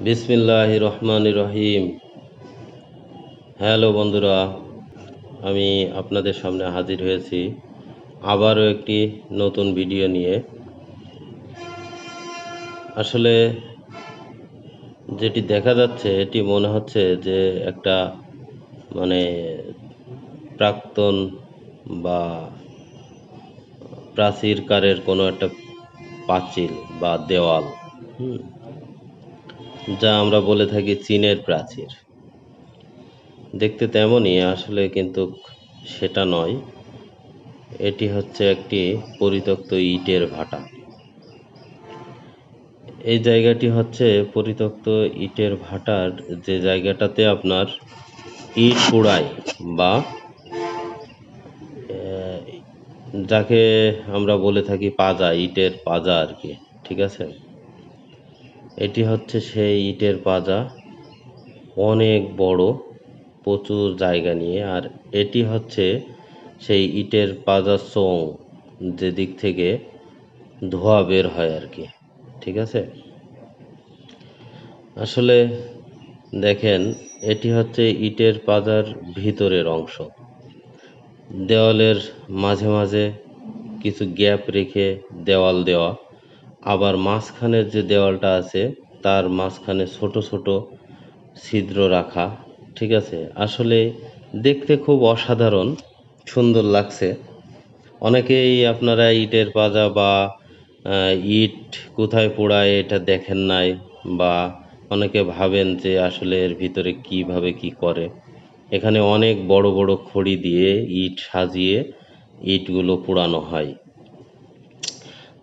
বিসমিল্লাহ রহমান রহিম। হ্যালো বন্ধুরা, আমি আপনাদের সামনে হাজির হয়েছি আবারও একটি নতুন ভিডিও নিয়ে। আসলে যেটি দেখা যাচ্ছে, এটি মনে হচ্ছে যে একটা মানে প্রাক্তন বা প্রাচীরকারের কোনো একটা পাঁচিল বা দেওয়াল। হুম। যা আমরা বলে থাকি চীনের প্রাচীর। দেখতে তেমনই, আসলে কিন্তু সেটা নয়। এটি হচ্ছে একটি পরিত্যক্ত ইটের ভাটা। এই জায়গাটি হচ্ছে পরিত্যক্ত ইটের ভাটার যে জায়গাটাতে আপনার ইট পোড়ায় বা যাকে আমরা বলে থাকি পাজা, ইটের পাজা আর কি, ঠিক আছে? এটি হচ্ছে সেই ইটের পাজা। অনেক বড়, প্রচুর জায়গা নিয়ে। আর এটি হচ্ছে সেই ইটের পাজা চোং যেদিক থেকে ধোঁয়া বের হয় আর কি। ঠিক আছে? আসলে দেখেন, এটি হচ্ছে ইটের পাজার ভিতরের অংশ। দেওয়ালের মাঝে মাঝে কিছু গ্যাপ রেখে দেওয়াল দেওয়া। আবার মাঝখানের যে দেওয়ালটা আছে, তার মাঝখানে ছোট ছোট ছিদ্র রাখা, ঠিক আছে? আসলে দেখতে খুব অসাধারণ, সুন্দর লাগছে। অনেকেই আপনারা ইটের পাজা বা ইট কোথায় পোড়ায় এটা দেখেন নাই বা অনেকে ভাবেন যে আসলে এর ভিতরে কীভাবে কি করে। এখানে অনেক বড় বড় খড়ি দিয়ে ইট সাজিয়ে ইটগুলো পোড়ানো হয়।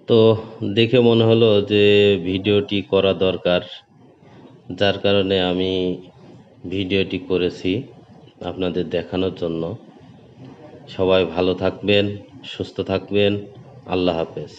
তো দেখে মনে হলো যে ভিডিওটি করা দরকার, যার কারণে আমি ভিডিওটি করেছি আপনাদের দেখানোর জন্য। সবাই ভালো থাকবেন, সুস্থ থাকবেন, আল্লাহ হাফেজ।